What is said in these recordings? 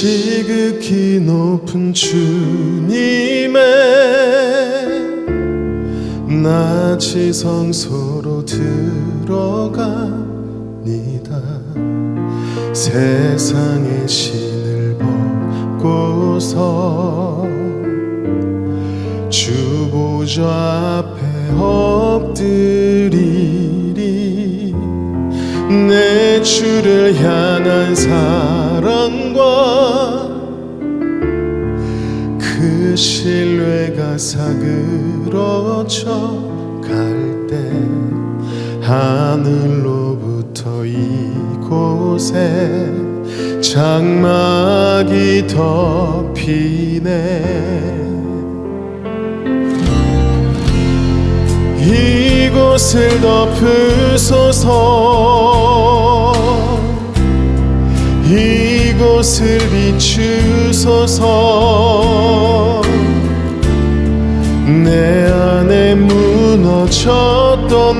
지극히 높은 주님의 나치 성소로 들어갑니다. 세상의 신을 벗고서 주보좌 앞에 엎드리리. 내 주를 향한 사랑과 그 신뢰가 사그러져 갈 때 하늘로부터 이곳에 장막이 덮이네. 이곳을 덮으소서 이곳을 비추소서. 내 안에 무너졌던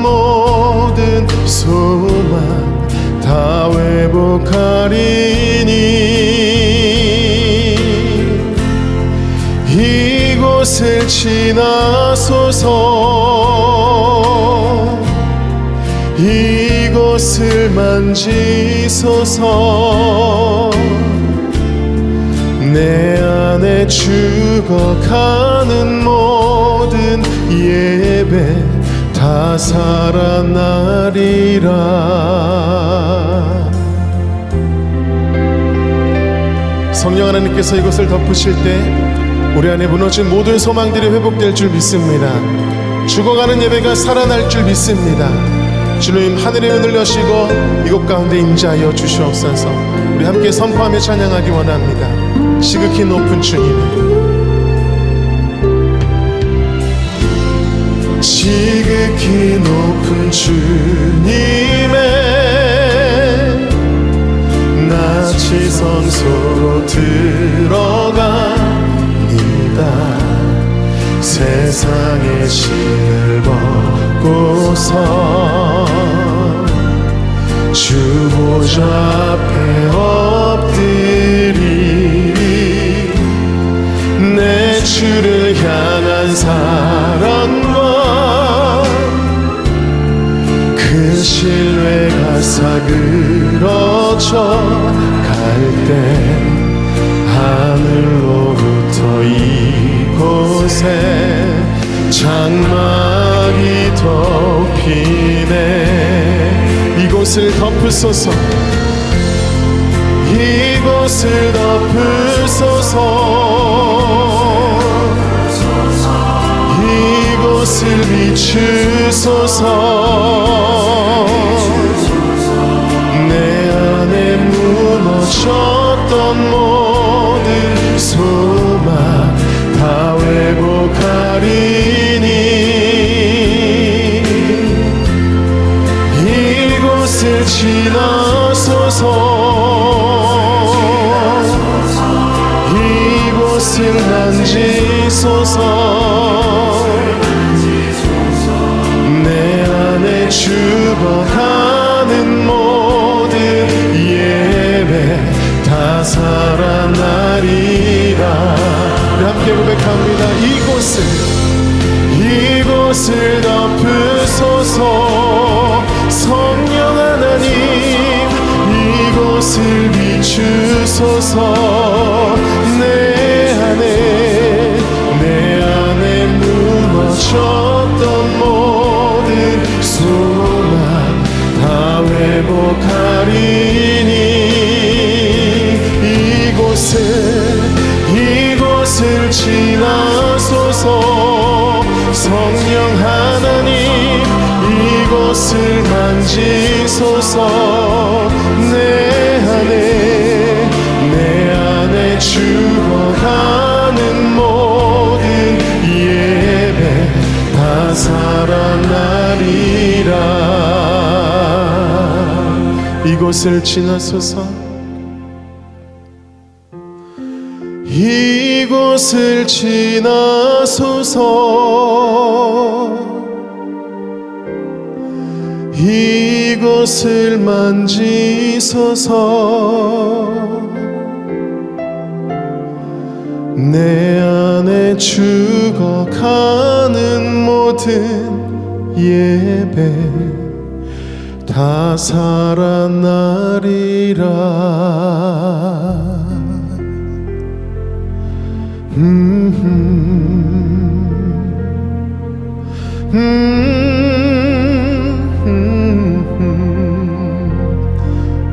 모든 소망 다 회복하리니. 이곳을 지나소서 이곳을 만지소서 내 안에 죽어가는 모든 예배 다 살아나리라 성령 하나님께서 이곳을 덮으실 때 우리 안에 무너진 모든 소망들이 회복될 줄 믿습니다. 죽어가는 예배가 살아날 줄 믿습니다. 주님 하늘의 문을 여시고 이곳 가운데 임재하여 주시옵소서. 우리 함께 선포하며 찬양하기 원합니다. 지극히 높은 주님의 지극히 높은 주님의 나치 성소로 들어갑 세상의 신을 벗고서 주 보좌 앞에 엎드리리 내 주를 향한 사랑과 그 신뢰가 사그러져 갈때 하늘로부터 이곳에 장막이 덮이네. 이곳을 덮으소서. 이곳을 덮으소서. 이곳을 비추소서. 내 안에 무너졌 지나소서. 이곳을 만지소서. 내 안에 죽어가는 모든 예배 다 살아나리라. 함께 고백합니다. 이곳을 이곳을 덮으소서 비추소서 내 안에 내 안에 무너졌던 모든 소망 다 회복하리니 이곳을 이곳을 지나소서 성령 하나님 이곳을 만지소서 죽어가는 모든 예배 다 살아나리라. 이곳을 지나소서. 이곳을 지나소서. 이곳을 만지소서 내 안에 죽어가는 모든 예배 다 살아나리라. 살아나리라 음, 음,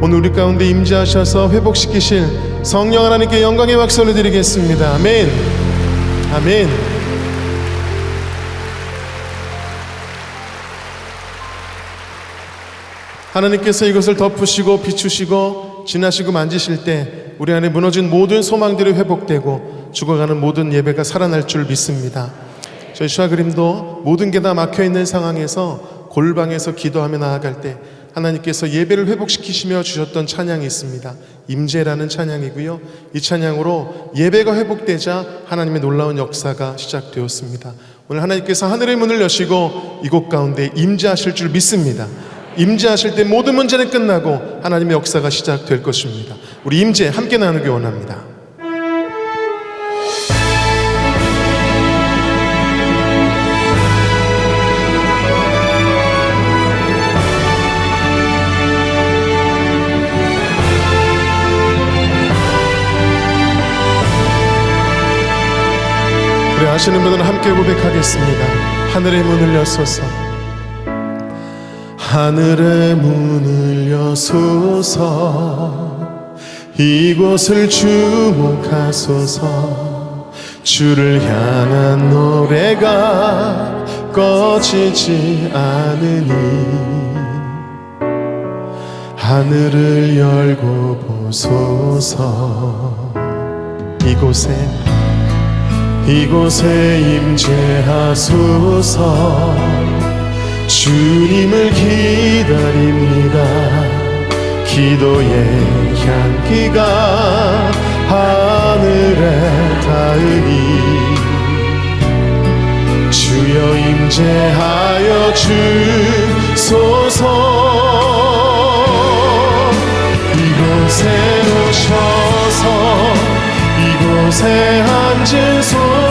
오늘 우리 가운데 임재하셔서 회복시키실 성령 하나님께 영광의 박수를 드리겠습니다. 아멘. 아멘. 하나님께서 이것을 덮으시고 비추시고 지나시고 만지실 때 우리 안에 무너진 모든 소망들이 회복되고 죽어가는 모든 예배가 살아날 줄 믿습니다. 저희 슈아 그림도 모든 게 다 막혀 있는 상황에서 골방에서 기도하며 나아갈 때 하나님께서 예배를 회복시키시며 주셨던 찬양이 있습니다. 임재라는 찬양이고요. 이 찬양으로 예배가 회복되자 하나님의 놀라운 역사가 시작되었습니다. 오늘 하나님께서 하늘의 문을 여시고 이곳 가운데 임재하실 줄 믿습니다. 임재하실 때 모든 문제는 끝나고 하나님의 역사가 시작될 것입니다. 우리 임재 함께 나누기 원합니다. 우리 아시는 분들은 함께 고백하겠습니다. 하늘의 문을 여소서. 하늘의 문을 여소서. 이곳을 주목하소서. 주를 향한 노래가 꺼지지 않으니. 하늘을 열고 보소서. 이곳에 이곳에 임재하소서. 주님을 기다립니다. 기도의 향기가 하늘에 닿으니 주여 임재하여 주소서. 이곳에 오셔서 이곳에 앉으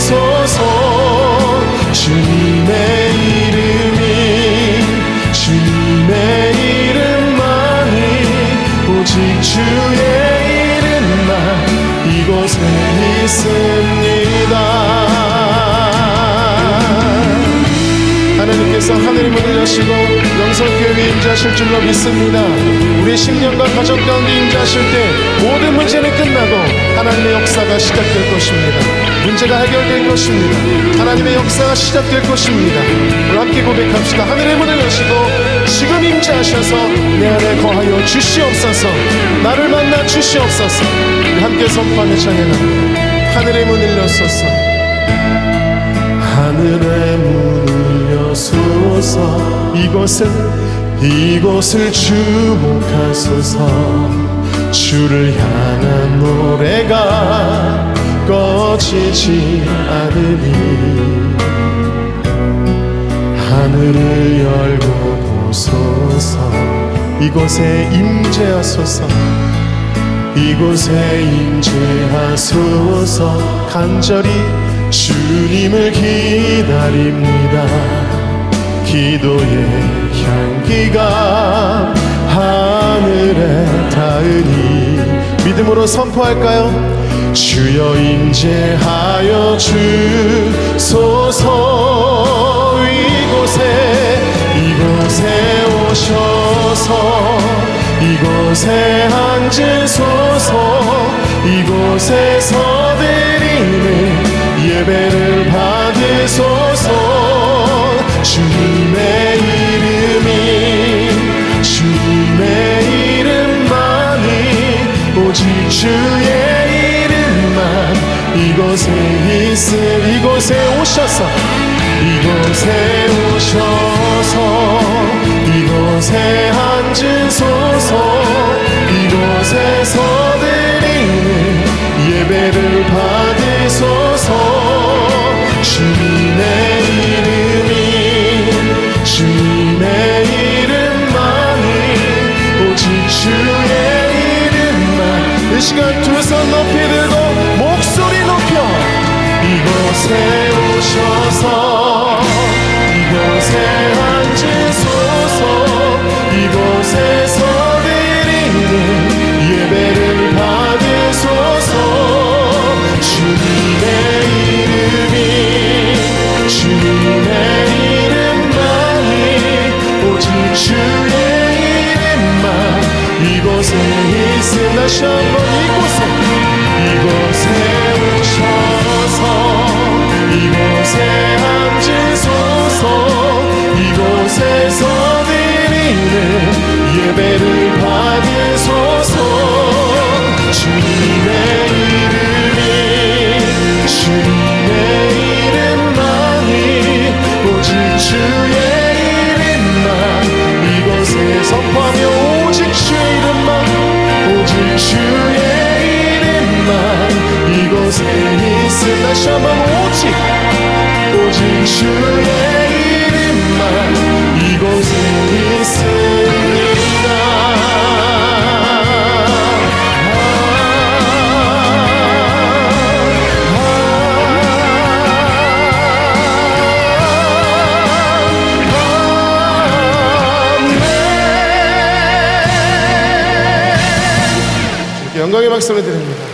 받으소서 주님의 이름이 주님의 이름만이 오직 주의 이름만 이곳에 있습니다 하나님께서 하늘의 문을 여시고 영성교회 임재하실 줄로 믿습니다. 우리 10년과 가정 가운데 임재하실 때 모든 문제는 끝나고 하나님의 역사가 시작될 것입니다. 문제가 해결될 것입니다. 하나님의 역사가 시작될 것입니다. 오늘 함께 고백합시다. 하늘의 문을 여시고 지금 임재하셔서 내 안에 거하여 주시옵소서. 나를 만나 주시옵소서. 우리 함께 선포하며 찬양합니다. 하늘의 문을 여소서. 하늘의 문을 여소서. 이곳을 이곳을 주목하소서. 주를 향한 노래가 꺼지지 않으니 하늘을 열고 보소서. 이곳에 임재하소서. 이곳에 임재하소서. 간절히 주님을 기다립니다 기도의 향기가 하늘에 닿으니 믿음으로 선포할까요? 주여 임재하여 주소서 이곳에 이곳에 오셔서 이곳에 앉으소서 주의 이름만 이곳에 있음 이곳에 오셔서 이곳에 오셔서 이곳에 앉으소서 이곳에서 드리는 예배를 오셔서 이곳에 앉으소서. 이곳에서 드리는 예배를 받으소서. 주님의 이름이 주님의 이름만이 오직 주의 이름만 이곳에 다시 한 예배를 받으소서. 주님의 이름이 주님의 이름만이 오직 주의 이름만. 이곳에 선포하며 오직 주의 이름만. 오직 주의 이름만. 이곳에 있음 다시 한번 오직 오직 주의 이름만 박수를 드립니다.